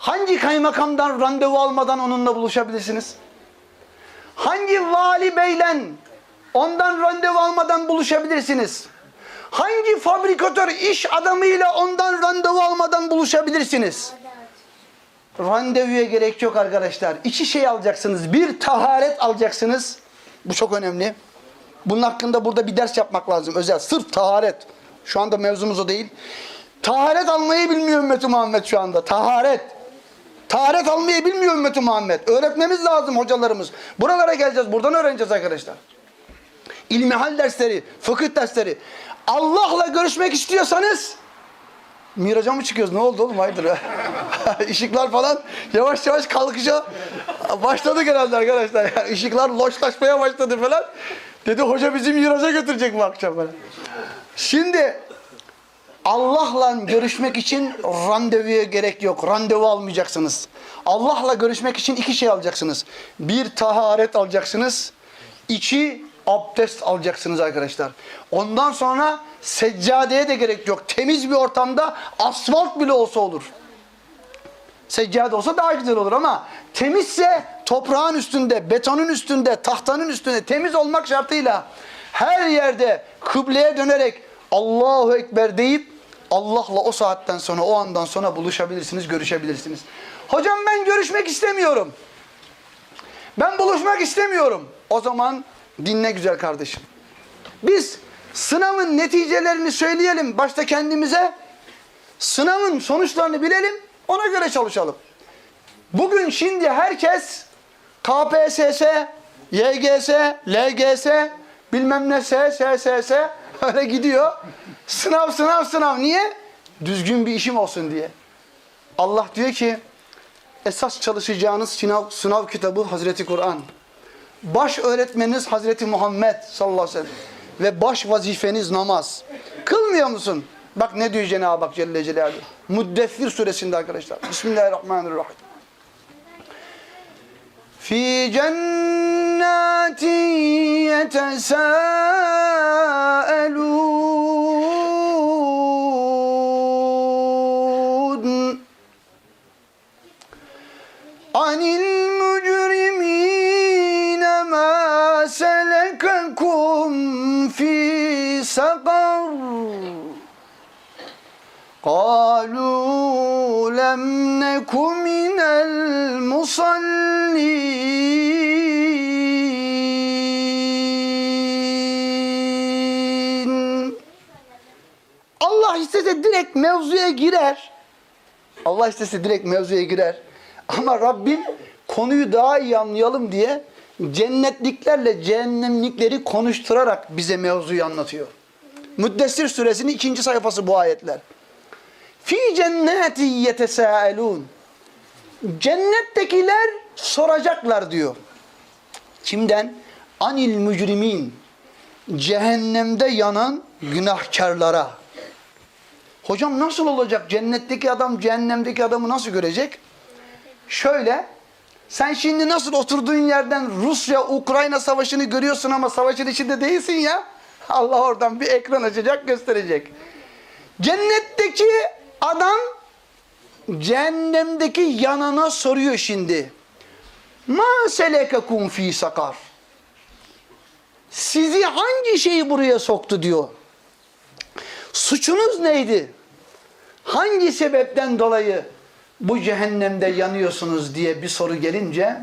Hangi kaymakamdan randevu almadan onunla buluşabilirsiniz? Hangi vali beyle ondan randevu almadan buluşabilirsiniz? Hangi fabrikatör iş adamıyla ondan randevu almadan buluşabilirsiniz? Randevuya gerek yok arkadaşlar. İki şey alacaksınız. Bir taharet alacaksınız. Bu çok önemli. Bunun hakkında burada bir ders yapmak lazım. Özel. Sırf taharet. Şu anda mevzumuz o değil. Taharet almayı bilmiyor ümmeti Muhammed şu anda. Taharet. Taharet almayı bilmiyor ümmeti Muhammed. Öğretmemiz lazım hocalarımız. Buralara geleceğiz. Buradan öğreneceğiz arkadaşlar. İlmihal dersleri, fıkıh dersleri. Allah'la görüşmek istiyorsanız Miraca mı çıkıyoruz? Ne oldu oğlum? Hayırdır? Işıklar falan yavaş yavaş kalkışa başladı herhalde arkadaşlar. Yani ışıklar loşlaşmaya başladı falan. Dedi hoca bizi miraca götürecek bu akşam falan. Şimdi Allah'la görüşmek için randevuya gerek yok. Randevu almayacaksınız. Allah'la görüşmek için iki şey alacaksınız. Bir taharet alacaksınız. İki abdest alacaksınız arkadaşlar. Ondan sonra seccadeye de gerek yok. Temiz bir ortamda asfalt bile olsa olur. Seccade olsa daha güzel olur ama temizse toprağın üstünde, betonun üstünde, tahtanın üstünde temiz olmak şartıyla her yerde kıbleye dönerek Allahu Ekber deyip Allah'la o saatten sonra, o andan sonra buluşabilirsiniz, görüşebilirsiniz. Hocam ben görüşmek istemiyorum. Ben buluşmak istemiyorum. O zaman dinle güzel kardeşim. Biz sınavın neticelerini söyleyelim başta kendimize. Sınavın sonuçlarını bilelim. Ona göre çalışalım. Bugün şimdi herkes KPSS, YGS, LGS, bilmem ne SSS öyle gidiyor. Sınav sınav sınav. Niye? Düzgün bir işim olsun diye. Allah diyor ki esas çalışacağınız sınav, sınav kitabı Hazreti Kur'an. Baş öğretmeniniz Hazreti Muhammed sallallahu aleyhi ve sellem. Ve baş vazifeniz namaz. Kılmıyor musun? Bak ne diyor Cenab-ı Hak Celle Celaluhu. Muddeffir suresinde arkadaşlar. Bismillahirrahmanirrahim. Fi cennetin yetesâelûn fî sakar قالوا لم نك من المصلين Allah istese direkt mevzuya girer. Allah istese direkt mevzuya girer. Ama Rabbim konuyu daha iyi anlayalım diye cennetliklerle cehennemlikleri konuşturarak bize mevzuyu anlatıyor. Müddessir suresinin ikinci sayfası bu ayetler. Fi cenneti yetesâelûn. Cennettekiler soracaklar diyor. Kimden? Anil mücrimin. Cehennemde yanan günahkarlara. Hocam nasıl olacak? Cennetteki adam cehennemdeki adamı nasıl görecek? Şöyle, sen şimdi nasıl oturduğun yerden Rusya-Ukrayna savaşını görüyorsun ama savaşın içinde değilsin ya. Allah oradan bir ekran açacak, gösterecek. Cennetteki adam cehennemdeki yanana soruyor şimdi. Ma selekekum fi sakar. Sizi hangi şeyi buraya soktu diyor. Suçunuz neydi? Hangi sebepten dolayı bu cehennemde yanıyorsunuz diye bir soru gelince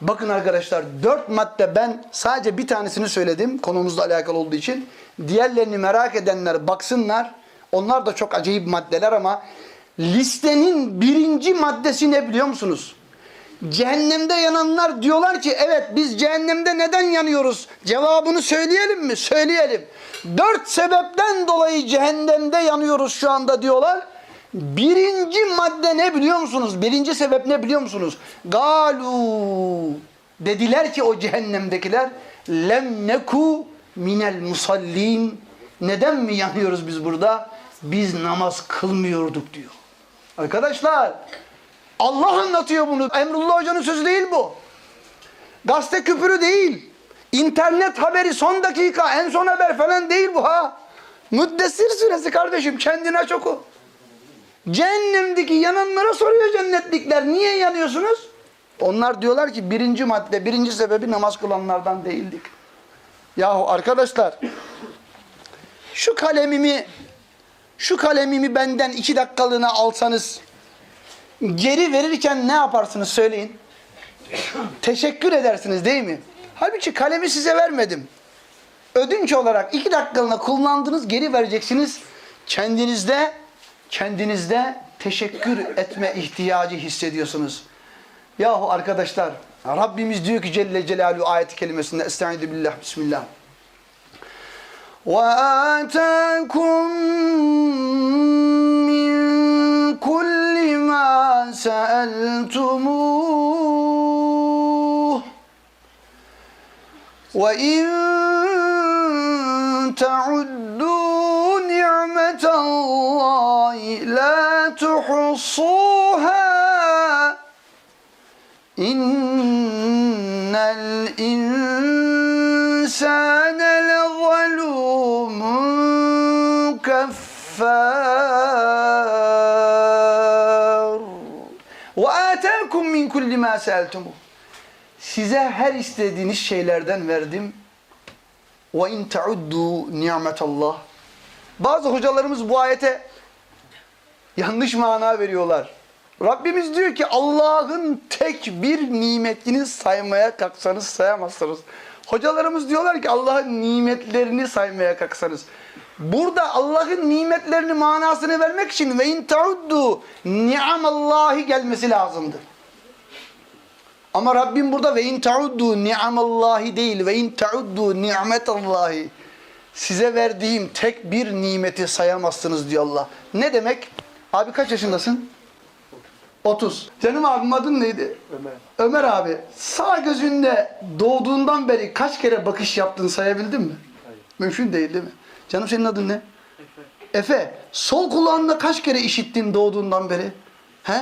bakın arkadaşlar dört madde ben sadece bir tanesini söyledim konumuzla alakalı olduğu için. Diğerlerini merak edenler baksınlar. Onlar da çok acayip maddeler ama listenin birinci maddesi ne biliyor musunuz? Cehennemde yananlar diyorlar ki evet biz cehennemde neden yanıyoruz? Cevabını söyleyelim mi? Söyleyelim. Dört sebepten dolayı cehennemde yanıyoruz şu anda diyorlar. Birinci madde ne biliyor musunuz? Birinci sebep ne biliyor musunuz? Galu dediler ki o cehennemdekiler lem neku minel musallin neden mi yanıyoruz biz burada? Biz namaz kılmıyorduk diyor. Arkadaşlar Allah anlatıyor bunu. Emrullah Hoca'nın sözü değil bu. Gazete küpürü değil. İnternet haberi son dakika en son haber falan değil bu ha. Müddessir suresi kardeşim kendine çok o. Cehennemdeki yananlara soruyor cennetlikler. Niye yanıyorsunuz? Onlar diyorlar ki birinci madde, birinci sebebi namaz kılanlardan değildik. Yahu arkadaşlar şu kalemimi şu kalemimi benden iki dakikalığına alsanız geri verirken ne yaparsınız söyleyin. Teşekkür edersiniz değil mi? Halbuki kalemi size vermedim. Ödünç olarak iki dakikalığına kullandınız geri vereceksiniz. Kendinizde kendinizde teşekkür etme ihtiyacı hissediyorsunuz. Yahu arkadaşlar Rabbimiz diyor ki Celle Celaluhu ayet-i kelimesinde Estaizu billah Bismillah. وآتاكم من كل ما سألتموه وإن تعدوا لا تحصوها إن الإنسان لظلوم كفار وآتاكم من كل ما سألتموه Size her istediğiniz şeylerden verdim. Ve in tauddu ni'metallah. Bazı hocalarımız bu ayete yanlış mana veriyorlar. Rabbimiz diyor ki Allah'ın tek bir nimetini saymaya kalksanız sayamazsınız. Hocalarımız diyorlar ki Allah'ın nimetlerini saymaya kalksanız. Burada Allah'ın nimetlerini manasını vermek için ve in tauddu ni'amallahi gelmesi lazımdı. Ama Rabbim burada ve in tauddu ni'amallahi değil ve in tauddu ni'metallahi. Size verdiğim tek bir nimeti sayamazsınız diyor Allah. Ne demek? Abi kaç yaşındasın? 30. Canım abim adın neydi? Ömer. Ömer abi. Sağ gözünde doğduğundan beri kaç kere bakış yaptın sayabildin mi? Hayır. Mümkün değil değil mi? Canım senin adın ne? Efe. Efe. Sol kulağında kaç kere işittin doğduğundan beri? He?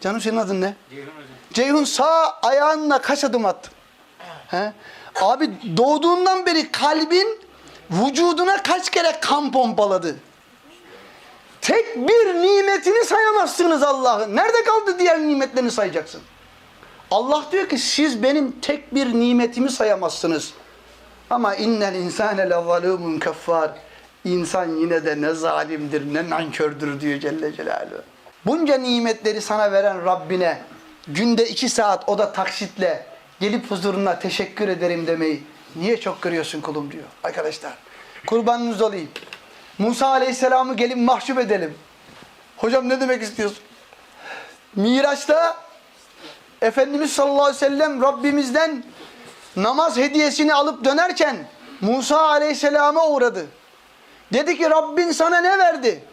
Canım senin adın ne? Ceyhun hocam. Ceyhun sağ ayağınla kaç adım attın? He? Abi doğduğundan beri kalbin vücuduna kaç kere kan pompaladı? Tek bir nimetini sayamazsınız Allah'ın. Nerede kaldı diğer nimetlerini sayacaksın? Allah diyor ki siz benim tek bir nimetimi sayamazsınız. Ama innel insane le zalumun keffar. İnsan yine de ne zalimdir ne nankördür diyor Celle Celaluhu. Bunca nimetleri sana veren Rabbine günde iki saat o da taksitle gelip huzuruna teşekkür ederim demeyi niye çok görüyorsun kulum diyor arkadaşlar. Kurbanınız olayım. Musa Aleyhisselam'ı gelin mahcup edelim. Hocam ne demek istiyorsun? Miraç'ta Efendimiz sallallahu aleyhi ve sellem Rabbimizden namaz hediyesini alıp dönerken Musa aleyhisselama uğradı. Dedi ki Rabbin sana ne verdi?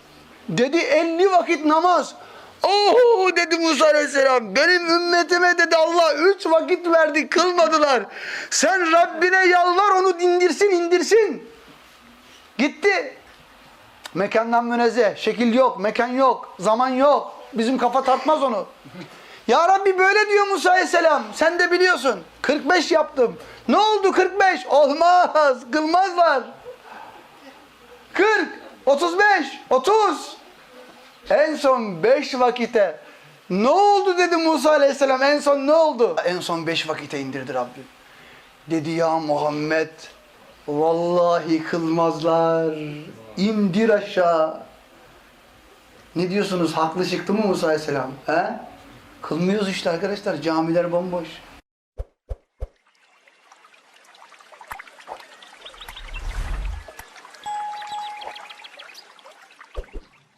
Dedi 50 vakit namaz. Oho dedi Musa aleyhisselam benim ümmetime dedi Allah 3 vakit verdi kılmadılar. Sen Rabbine yalvar onu indirsin indirsin. Gitti. Mekandan münezzeh. Şekil yok, mekan yok, zaman yok. Bizim kafa tartmaz onu. Ya Rabbi böyle diyor Musa Aleyhisselam. Sen de biliyorsun. 45 yaptım. Ne oldu 45? Olmaz. Kılmazlar. 40, 35, 30. En son 5 vakite. Ne oldu dedi Musa Aleyhisselam. En son ne oldu? En son 5 vakite indirdi Rabbim. Dedi ya Muhammed vallahi kılmazlar. İndir aşağı. Ne diyorsunuz? Haklı çıktı mı Musa Aleyhisselam? He? Kılmıyoruz işte arkadaşlar. Camiler bomboş.